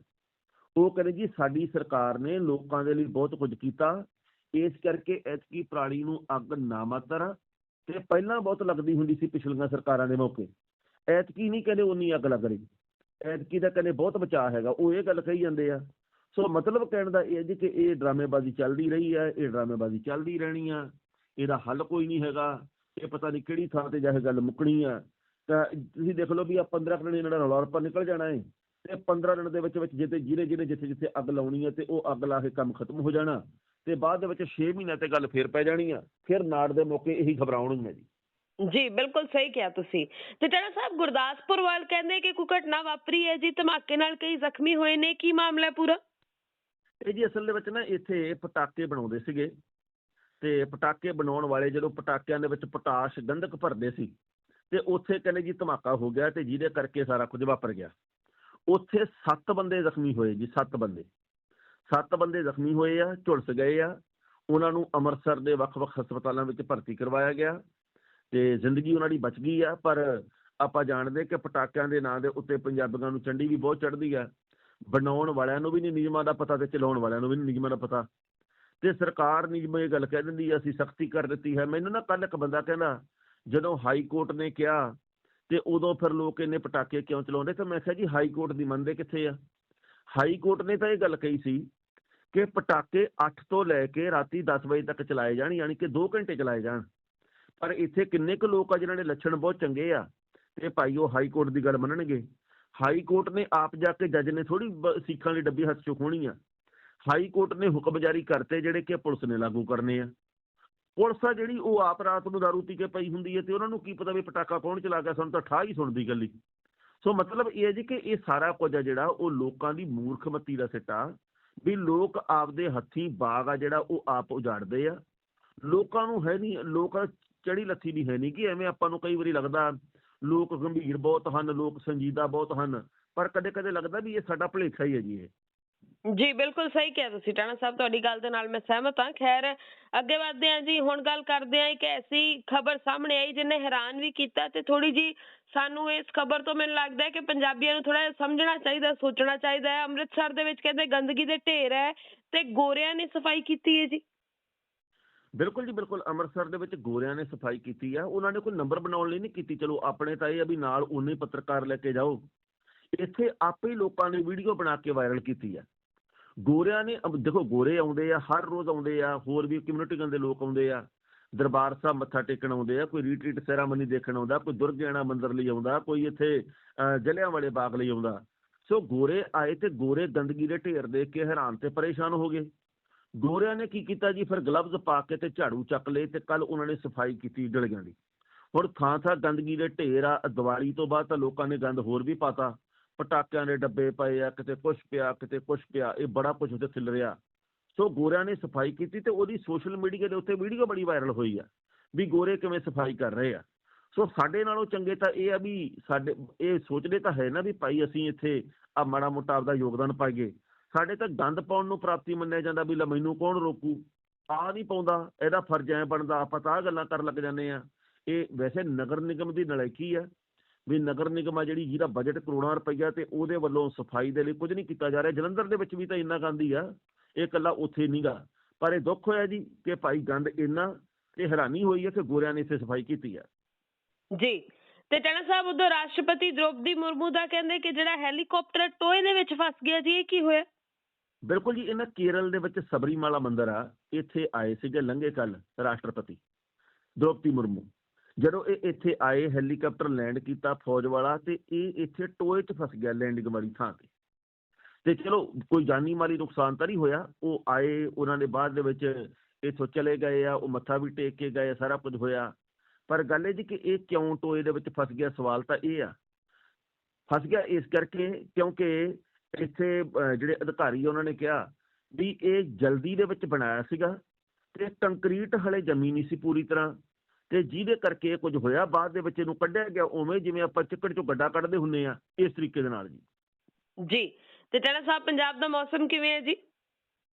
ਉਹ ਕਹਿੰਦੇ ਜੀ ਸਾਡੀ ਸਰਕਾਰ ਨੇ ਲੋਕਾਂ ਦੇ ਲਈ ਬਹੁਤ ਕੁਝ ਕੀਤਾ। ਇਸ ਕਰਕੇ ਐਤਕੀ ਪਰਾਲੀ ਨੂੰ ਅੱਗ ਨਾ ਮਾਤਰ। ਆ ਤੇ ਪਹਿਲਾਂ ਬਹੁਤ ਲੱਗਦੀ ਹੁੰਦੀ ਸੀ ਪਿਛਲੀਆਂ ਸਰਕਾਰਾਂ ਦੇ ਮੌਕੇ। ਐਤਕੀ ਨਹੀਂ ਕਹਿੰਦੇ ਉਨੀ ਅੱਗ ਲੱਗ ਰਹੀ। ਐਤਕੀ ਦਾ ਕਹਿੰਦੇ ਬਹੁਤ ਬਚਾਅ ਹੈਗਾ। ਉਹ ਇਹ ਗੱਲ ਕਹੀ ਜਾਂਦੇ ਆ। ਸੋ ਮਤਲਬ ਕਹਿਣ ਦਾ ਇਹ ਹੈ ਜੀ ਕਿ ਇਹ ਡਰਾਮੇਬਾਜ਼ੀ ਚੱਲਦੀ ਰਹੀ ਹੈ। ਇਹ ਡਰਾਮੇਬਾਜ਼ੀ ਚੱਲਦੀ ਰਹਿਣੀ ਆ। ਇਹਦਾ ਹੱਲ ਕੋਈ ਨਹੀਂ ਹੈਗਾ। ਇਹ ਪਤਾ ਨਹੀਂ ਕਿਹੜੀ ਥਾਂ ਤੇ ਜਾ ਕੇ ਗੱਲ ਮੁੱਕਣੀ ਆ। ਤੁਸੀਂ ਦੇਖ ਲਓ ਵੀ ਆ 15 ਦਿਨ ਇਹਨਾਂ ਦਾ ਰੌਲਾ ਰੱਪਾ ਨਿਕਲ ਜਾਣਾ ਹੈ ਤੇ 15 ਦਿਨ ਦੇ ਵਿੱਚ ਵਿੱਚ ਜਿੱਤੇ ਜਿਹਨੇ ਜਿਹਨੇ ਜਿੱਥੇ ਜਿੱਥੇ ਅੱਗ ਲਾਉਣੀ ਹੈ ਤੇ ਉਹ ਅੱਗ ਲਾ ਕੇ ਕੰਮ ਖਤਮ ਹੋ ਜਾਣਾ ਤੇ ਬਾਅਦ ਦੇ ਵਿੱਚ 6 ਮਹੀਨਿਆਂ ਤੇ ਗੱਲ ਫੇਰ ਪੈ ਜਾਣੀ ਆ ਫਿਰ ਨਾੜ ਦੇ ਮੌਕੇ ਇਹੀ ਖਬਰਾਉਣਗੀਆਂ ਜੀ। ਜੀ ਬਿਲਕੁਲ ਸਹੀ ਕਿਹਾ ਤੁਸੀਂ। ਤੇ ਟਾਣਾ ਸਾਹਿਬ ਗੁਰਦਾਸਪੁਰ ਵੱਲ ਕਹਿੰਦੇ ਕਿ ਕੋਈ ਘਟਨਾ ਵਾਪਰੀ ਹੈ ਜੀ ਧਮਾਕੇ ਨਾਲ ਕਈ ਜ਼ਖਮੀ ਹੋਏ ਨੇ ਕੀ ਮਾਮਲਾ ਹੈ ਪੂਰਾ? ਇਹ ਜੀ ਅਸਲ ਦੇ ਵਿੱਚ ਨਾ ਇੱਥੇ ਪਟਾਕੇ ਬਣਾਉਂਦੇ ਸੀਗੇ ਤੇ ਪਟਾਕੇ ਬਣਾਉਣ ਵਾਲੇ ਜਦੋਂ ਪਟਾਕਿਆਂ ਦੇ ਵਿੱਚ ਪੋਟਾਸ਼ ਗੰਧਕ ਭਰਦੇ ਸੀ ਤੇ ਉੱਥੇ ਕਹਿੰਦੇ ਜੀ ਧਮਾਕਾ ਹੋ ਗਿਆ ਤੇ ਜਿਹਦੇ ਕਰਕੇ ਸਾਰਾ ਕੁਝ ਵਾਪਰ ਗਿਆ। ਉੱਥੇ 7 ਬੰਦੇ ਜ਼ਖਮੀ ਹੋਏ ਜੀ 7 ਬੰਦੇ। 7 ਬੰਦੇ ਜ਼ਖਮੀ ਹੋਏ ਆ, ਝੁਲਸ ਗਏ ਆ। ਉਹਨਾਂ ਨੂੰ ਅੰਮ੍ਰਿਤਸਰ ਦੇ ਵੱਖ-ਵੱਖ ਹਸਪਤਾਲਾਂ ਵਿੱਚ ਭਰਤੀ ਕਰਵਾਇਆ ਗਿਆ ਤੇ ਜ਼ਿੰਦਗੀ ਉਹਨਾਂ ਦੀ ਬਚ ਗਈ ਆ, ਪਰ ਆਪਾਂ ਜਾਣਦੇ ਕਿ ਪਟਾਕਿਆਂ ਦੇ ਨਾਂ ਦੇ ਉੱਤੇ ਪੰਜਾਬੀਆਂ ਨੂੰ ਚੰਡੀ ਵੀ ਬਹੁਤ ਚੜ੍ਹਦੀ ਆ। ਬਣਾਉਣ ਵਾਲਿਆਂ ਨੂੰ ਵੀ ਨਹੀਂ ਨਿਯਮਾਂ ਦਾ ਪਤਾ ਤੇ ਚਲਾਉਣ ਵਾਲਿਆਂ ਨੂੰ ਵੀ ਨਹੀਂ ਨਿਯਮਾਂ ਦਾ ਪਤਾ। ਤੇ ਸਰਕਾਰ ਨਿਯਮ ਇਹ ਗੱਲ ਕਹਿ ਦਿੰਦੀ ਆ, ਅਸੀਂ ਸਖਤੀ ਕਰ ਦਿੱਤੀ ਹੈ। ਮੈਨੂੰ ਨਾ ਕੱਲ ਇੱਕ ਬੰਦਾ ਕਹਿੰਦਾ ਜਦੋਂ ਹਾਈ ਕੋਰਟ ਨੇ ਕਿਹਾ ਤੇ ਉਦੋਂ ਫਿਰ ਲੋਕ ਇਹਨੇ ਪਟਾਕੇ ਕਿਉਂ ਚਲਾਉਂਦੇ? ਤਾਂ ਮੈਂ ਕਿਹਾ ਜੀ ਹਾਈ ਕੋਰਟ ਦੀ ਮੰਨਦੇ ਕਿੱਥੇ ਆ? ਹਾਈ ਕੋਰਟ ਨੇ ਤਾਂ ਇਹ ਗੱਲ ਕਹੀ ਸੀ ਕਿ ਪਟਾਕੇ 8 ਤੋਂ ਲੈ ਕੇ ਰਾਤੀ 10 ਵਜੇ ਤੱਕ ਚਲਾਏ ਜਾਣ, ਯਾਨੀ ਕਿ 2 ਘੰਟੇ ਚਲਾਏ ਜਾਣ। ਪਰ ਇੱਥੇ ਕਿੰਨੇ ਕੁ ਲੋਕ ਆ ਜਿਨ੍ਹਾਂ ਦੇ ਲੱਛਣ ਬਹੁਤ ਚੰਗੇ ਆ ਤੇ ਭਾਈ ਉਹ ਹਾਈ ਕੋਰਟ ਦੀ ਗੱਲ ਮੰਨਣਗੇ। ਹਾਈ ਕੋਰਟ ਨੇ ਆਪ ਜਾ ਕੇ ਜੱਜ ਨੇ ਥੋੜੀ ਸਿੱਖਾਂ ਦੀ ਡੱਬੀ ਹੱਥ ਚੋਂ ਖੋਣੀ ਆ। ਹਾਈ ਕੋਰਟ ਨੇ ਹੁਕਮ ਜਾਰੀ ਕਰਤੇ ਜਿਹੜੇ ਕਿ ਪੁਲਿਸ ਨੇ ਲਾਗੂ ਕਰਨੇ ਆ। ਪੁਲਿਸ ਆ ਜਿਹੜੀ, ਉਹ ਆਪ ਰਾਤ ਨੂੰ ਦਾਰੂ ਪੀ ਕੇ ਪਈ ਹੁੰਦੀ ਹੈ ਤੇ ਉਹਨਾਂ ਨੂੰ ਕੀ ਪਤਾ ਵੀ ਪਟਾਕਾ ਕੌਣ ਚਲਾ ਗਿਆ, ਸਾਨੂੰ ਤਾਂ ਠਾਹ ਹੀ ਸੁਣਦੀ ਗੱਲੀ ਸੋ ਮਤਲਬ ਇਹ ਹੈ ਜੀ ਕਿ ਇਹ ਸਾਰਾ ਕੁਝ ਆ ਜਿਹੜਾ, ਉਹ ਲੋਕਾਂ ਦੀ ਮੂਰਖਮਤੀ ਦਾ ਸਿੱਟਾ, ਵੀ ਲੋਕ ਆਪਦੇ ਹੱਥੀਂ ਬਾਗ ਆ ਜਿਹੜਾ, ਉਹ ਆਪ ਉਜਾੜਦੇ ਆ। ਲੋਕਾਂ ਨੂੰ ਹੈ ਨਹੀਂ, ਲੋਕ ਚੜੀ ਲੱਥੀ ਨਹੀਂ ਹੈ ਨਹੀਂ ਕਿ ਐਵੇਂ ਆਪਾਂ ਨੂੰ ਕਈ ਵਾਰੀ ਲੱਗਦਾ, ਲੋਕ ਗੰਭੀਰ ਬਹੁਤ ਹਨ, ਲੋਕ ਸੰਜੀਦਾ ਬਹੁਤ ਹਨ, ਪਰ ਕਦੇ ਕਦੇ ਲੱਗਦਾ ਵੀ ਇਹ ਸਾਡਾ ਭੁਲੇਖਾ ਹੀ ਹੈ ਜੀ ਇਹ। ਜੀ, ਬਿਲਕੁਲ ਸਹੀ ਕਿਹਾ ਤੁਸੀਂ ਟਾਣਾ ਸਾਹਿਬ, ਤੁਹਾਡੀ ਗੱਲ ਦੇ ਨਾਲ ਮੈਂ ਸਹਿਮਤ ਹਾਂ। ਖੈਰ, ਅੱਗੇ ਵਧਦੇ ਹਾਂ ਜੀ, ਹੁਣ ਗੱਲ ਕਰਦੇ ਹਾਂ ਇੱਕ ਐਸੀ ਖਬਰ ਸਾਹਮਣੇ ਆਈ ਜਿਹਨੇ ਹੈਰਾਨ ਵੀ ਕੀਤਾ ਤੇ ਥੋੜੀ ਜੀ ਸਾਨੂੰ ਇਸ ਖਬਰ ਤੋਂ ਮੈਨੂੰ ਲੱਗਦਾ ਹੈ ਕਿ ਪੰਜਾਬੀਆਂ ਨੂੰ ਥੋੜਾ ਸਮਝਣਾ ਚਾਹੀਦਾ, ਸੋਚਣਾ ਚਾਹੀਦਾ ਹੈ। ਅੰਮ੍ਰਿਤਸਰ ਦੇ ਵਿੱਚ ਕਹਿੰਦੇ ਗੰਦਗੀ ਦੇ ਢੇਰ ਹੈ ਤੇ ਗੋਰਿਆਂ ਨੇ ਸਫ਼ਾਈ ਕੀਤੀ ਹੈ ਜੀ। ਬਿਲਕੁਲ ਜੀ, ਬਿਲਕੁਲ। ਅੰਮ੍ਰਿਤਸਰ ਦੇ ਵਿੱਚ ਗੋਰਿਆਂ ਨੇ ਸਫ਼ਾਈ ਕੀਤੀ ਆ ਉਹਨਾਂ ਨੇ ਕੋਈ ਨੰਬਰ ਬਣਾਉਣ ਲਈ ਨਹੀਂ ਕੀਤੀ। ਚਲੋ, ਆਪਣੇ ਤਾਂ ਇਹ ਆ ਵੀ ਨਾਲ ਉਨੇ ਪੱਤਰਕਾਰ ਲੈ ਕੇ ਜਾਓ। ਇੱਥੇ ਆਪੇ ਹੀ ਲੋਕਾਂ ਨੇ ਵੀਡੀਓ ਬਣਾ ਕੇ ਵਾਇਰਲ ਕੀਤੀ ਆ ਗੋਰਿਆਂ ਨੇ ਅਬ ਦੇਖੋ ਗੋਰੇ ਆਉਂਦੇ ਆ, ਹਰ ਰੋਜ਼ ਆਉਂਦੇ ਆ, ਹੋਰ ਵੀ ਕਮਿਊਨਿਟੀਆਂ ਦੇ ਲੋਕ ਆਉਂਦੇ ਆ। ਦਰਬਾਰ ਸਾਹਿਬ ਮੱਥਾ ਟੇਕਣ ਆਉਂਦੇ ਆ, ਕੋਈ ਰੀਟਰੀਟ ਸੈਰਾਮਨੀ ਦੇਖਣ ਆਉਂਦਾ, ਕੋਈ ਦੁਰਗਿਆਣਾ ਮੰਦਰ ਲਈ ਆਉਂਦਾ, ਕੋਈ ਇੱਥੇ ਜਲਿਆਂ ਵਾਲੇ ਬਾਗ ਲਈ ਆਉਂਦਾ। ਸੋ ਗੋਰੇ ਆਏ ਤੇ ਗੋਰੇ ਗੰਦਗੀ ਦੇ ਢੇਰ ਦੇਖ ਕੇ ਹੈਰਾਨ ਤੇ ਪਰੇਸ਼ਾਨ ਹੋ ਗਏ। ਗੋਰਿਆਂ ਨੇ ਕੀ ਕੀਤਾ ਜੀ? ਫਿਰ ਗਲਵਜ਼ ਪਾ ਕੇ ਤੇ ਝਾੜੂ ਚੱਕ ਲਏ ਤੇ ਕੱਲ ਉਹਨਾਂ ਨੇ ਸਫ਼ਾਈ ਕੀਤੀ ਡਲਗਿਆਂ ਦੀ। ਹੁਣ ਥਾਂ ਥਾਂ ਗੰਦਗੀ ਦੇ ਢੇਰ ਆ, ਦੀਵਾਲੀ ਤੋਂ ਬਾਅਦ ਤਾਂ ਲੋਕਾਂ ਨੇ ਗੰਦ ਹੋਰ ਵੀ ਪਾਤਾ। ਪਟਾਕਿਆਂ ਦੇ ਡੱਬੇ ਪਏ ਆ, ਕਿਤੇ ਕੁਛ ਪਿਆ, ਕਿਤੇ ਕੁਛ ਪਿਆ, ਇਹ ਬੜਾ ਕੁਝ ਉੱਥੇ ਖਿਲ ਰਿਹਾ। ਸੋ ਗੋਰਿਆਂ ਨੇ ਸਫ਼ਾਈ ਕੀਤੀ ਤੇ ਉਹਦੀ ਸੋਸ਼ਲ ਮੀਡੀਆ ਦੇ ਉੱਤੇ ਵੀਡੀਓ ਬੜੀ ਵਾਇਰਲ ਹੋਈ ਆ ਵੀ ਗੋਰੇ ਕਿਵੇਂ ਸਫ਼ਾਈ ਕਰ ਰਹੇ ਆ। ਸੋ ਸਾਡੇ ਨਾਲੋਂ ਚੰਗੇ ਤਾਂ ਇਹ ਆ ਵੀ ਸਾਡੇ, ਇਹ ਸੋਚਦੇ ਤਾਂ ਹੈ ਨਾ ਵੀ ਭਾਈ ਅਸੀਂ ਇੱਥੇ ਆ ਮਾੜਾ ਮੋਟਾ ਆਪਦਾ ਯੋਗਦਾਨ ਪਾਈਏ। ਸਾਡੇ ਤਾਂ ਗੰਦ ਪਾਉਣ ਨੂੰ ਪ੍ਰਾਪਤੀ ਮੰਨਿਆ ਜਾਂਦਾ ਵੀ ਲੈ ਮੈਨੂੰ ਕੌਣ ਰੋਕੂ? ਆ ਨਹੀਂ ਪਾਉਂਦਾ, ਇਹਦਾ ਫਰਜ਼ ਐ ਬਣਦਾ, ਆਪਾਂ ਤਾਂ ਆਹ ਗੱਲਾਂ ਕਰਨ ਲੱਗ ਜਾਂਦੇ ਆ। ਇਹ ਵੈਸੇ ਨਗਰ ਨਿਗਮ ਦੀ ਨਲਾਇਕੀ ਆ ਵੀ ਨਗਰ ਨਿਗਮ ਆ ਜਿਹੜੀ ਜਿਹਦਾ ਬਜਟ ਕਰੋੜਾਂ ਰੁਪਈਆ ਤੇ ਉਹਦੇ ਵੱਲੋਂ ਸਫ਼ਾਈ ਦੇ ਲਈ ਕੁਝ ਨਹੀਂ ਕੀਤਾ ਜਾ ਰਿਹਾ। ਜਲੰਧਰ ਦੇ ਵਿੱਚ ਵੀ ਤਾਂ ਇੰਨਾ ਗੰਦ ਆ ਇਹ ਇਕੱਲਾ ਉੱਥੇ ਨਹੀਂਗਾ ਪਰ ਇਹ ਦੁੱਖ ਹੋਇਆ ਜੀ ਕਿ ਭਾਈ ਗੰਦ ਇੰਨਾ ਤੇ ਹੈਰਾਨੀ ਹੋਈ ਹੈ ਕਿ ਗੋਰਿਆਂ ਨੇ ਇੱਥੇ ਸਫ਼ਾਈ ਕੀਤੀ ਆ। ਜੀ ਤੇ ਟਾਣਾ ਸਾਹਿਬ ਉਦੋਂ ਰਾਸ਼ਟਰਪਤੀ ਦ੍ਰੋਪਦੀ ਮੁਰਮੂ ਦਾ ਕਹਿੰਦੇ ਕਿ ਜਿਹੜਾ ਹੈਲੀਕਾਪਟਰ ਟੋਏ ਦੇ ਵਿੱਚ ਫਸ ਗਿਆ ਜੀ ਇਹ ਕੀ ਹੋਇਆ? ਬਿਲਕੁਲ ਜੀ ਇਹਨਾਂ ਕੇਰਲ ਦੇ ਵਿੱਚ ਸਬਰੀਮਾਲਾ ਮੰਦਿਰ ਆ। ਇੱਥੇ ਆਏ ਸੀਗੇ ਲੰਘੇ ਕੱਲ ਰਾਸ਼ਟਰਪਤੀ ਦ੍ਰੋਪਦੀ ਮੁਰਮੂ। ਜਦੋਂ ਇਹ ਇੱਥੇ ਆਏ, ਹੈਲੀਕਾਪਟਰ ਲੈਂਡ ਕੀਤਾ ਫੌਜ ਵਾਲਾ ਤੇ ਇਹ ਇੱਥੇ ਟੋਏ 'ਚ ਫਸ ਗਿਆ ਲੈਂਡਿੰਗ ਵਾਲੀ ਥਾਂ ਤੇ। ਤੇ ਚਲੋ, ਕੋਈ ਜਾਨੀ ਮਾਲੀ ਨੁਕਸਾਨ ਤਾਂ ਨਹੀਂ ਹੋਇਆ। ਉਹ ਆਏ, ਉਹਨਾਂ ਦੇ ਬਾਅਦ ਦੇ ਵਿੱਚ ਇੱਥੋਂ ਚਲੇ ਗਏ ਆ, ਉਹ ਮੱਥਾ ਵੀ ਟੇਕ ਕੇ ਗਏ ਸਾਰਾ ਕੁਝ ਹੋਇਆ। ਪਰ ਗੱਲ ਇਹ ਜੀ ਕਿ ਇਹ ਕਿਉਂ ਟੋਏ ਦੇ ਵਿੱਚ ਫਸ ਗਿਆ, ਸਵਾਲ ਤਾਂ ਇਹ ਆ। ਫਸ ਗਿਆ ਇਸ ਕਰਕੇ ਕਿਉਂਕਿ ਇੱਥੇ ਜਿਹੜੇ ਅਧਿਕਾਰੀ ਉਹਨਾਂ ਨੇ ਕਿਹਾ ਵੀ ਇਹ ਜਲਦੀ ਦੇ ਵਿੱਚ ਬਣਾਇਆ ਸੀਗਾ ਤੇ ਕੰਕਰੀਟ ਹਲੇ ਜਮੀ ਨਹੀਂ ਸੀ ਪੂਰੀ ਤਰ੍ਹਾਂ। ਤੇ ਜਿਹਦੇ ਕਰਕੇ ਕੁਝ ਹੋਇਆ ਬਾਅਦ ਦੇ ਵਿੱਚ ਇਹਨੂੰ ਕੱਢਿਆ ਗਿਆ ਉਵੇਂ ਜਿਵੇਂ ਆਪਾਂ ਚਿੱਕੜ ਚੋਂ ਗੱਡਾ ਕੱਢਦੇ ਹੁੰਨੇ ਆ ਇਸ ਤਰੀਕੇ ਦੇ ਨਾਲ ਜੀ। ਜੀ ਤੇ ਟਾਣਾ ਸਾਹਿਬ ਪੰਜਾਬ ਦਾ ਮੌਸਮ ਕਿਵੇਂ ਹੈ ਜੀ?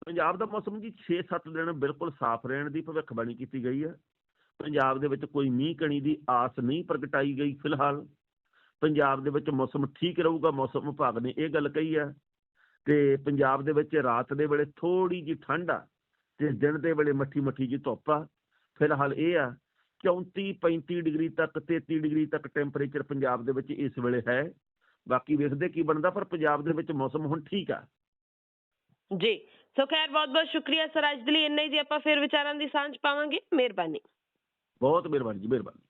ਪੰਜਾਬ ਦਾ ਮੌਸਮ ਜੀ 6-7 ਦਿਨ ਬਿਲਕੁਲ ਸਾਫ਼ ਰਹਿਣ ਦੀ ਭਵਿੱਖਬਾਣੀ ਕੀਤੀ ਗਈ ਹੈ। ਪੰਜਾਬ ਦੇ ਵਿੱਚ ਕੋਈ ਮੀਂਹ ਕਣੀ ਦੀ ਆਸ ਨਹੀਂ ਪ੍ਰਗਟਾਈ ਗਈ ਫਿਲਹਾਲ। ਪੰਜਾਬ ਦੇ ਵਿੱਚ ਮੌਸਮ ਠੀਕ ਰਹੂਗਾ ਮੌਸਮ ਵਿਭਾਗ ਨੇ ਇਹ ਗੱਲ ਕਹੀ ਹੈ। ਤੇ ਪੰਜਾਬ ਦੇ ਵਿੱਚ ਰਾਤ ਦੇ ਵੇਲੇ ਥੋੜੀ ਜੀ ਠੰਡ ਆ ਤੇ ਦਿਨ ਦੇ ਵੇਲੇ ਮੱਠੀ ਮੱਠੀ ਜੀ ਧੁੱਪ ਆ। ਫਿਲਹਾਲ ਇਹ ਆ 34 35 ਡਿਗਰੀ ਤੱਕ 33 ਡਿਗਰੀ ਤੱਕ ਟੈਂਪਰੇਚਰ ਪੰਜਾਬ ਦੇ ਵਿੱਚ ਇਸ ਵੇਲੇ ਹੈ। ਬਾਕੀ ਵੇਖਦੇ ਕੀ ਬਣਦਾ ਪਰ ਪੰਜਾਬ ਦੇ ਵਿੱਚ ਮੌਸਮ ਹੁਣ ਠੀਕ ਆ। ਜੀ। ਸੋ ਖੈਰ ਬਹੁਤ ਬਹੁਤ ਸ਼ੁਕਰੀਆ ਸਰ ਅੱਜ ਦੇ ਲਈ ਇੰਨਾ ਹੀ ਜੀ। ਆਪਾਂ ਫਿਰ ਵਿਚਾਰਾਂ ਦੀ ਸਾਂਝ ਪਾਵਾਂਗੇ। ਮਿਹਰਬਾਨੀ। ਬਹੁਤ ਮਿਹਰਬਾਨੀ ਜੀ ਮਿਹਰਬਾਨੀ।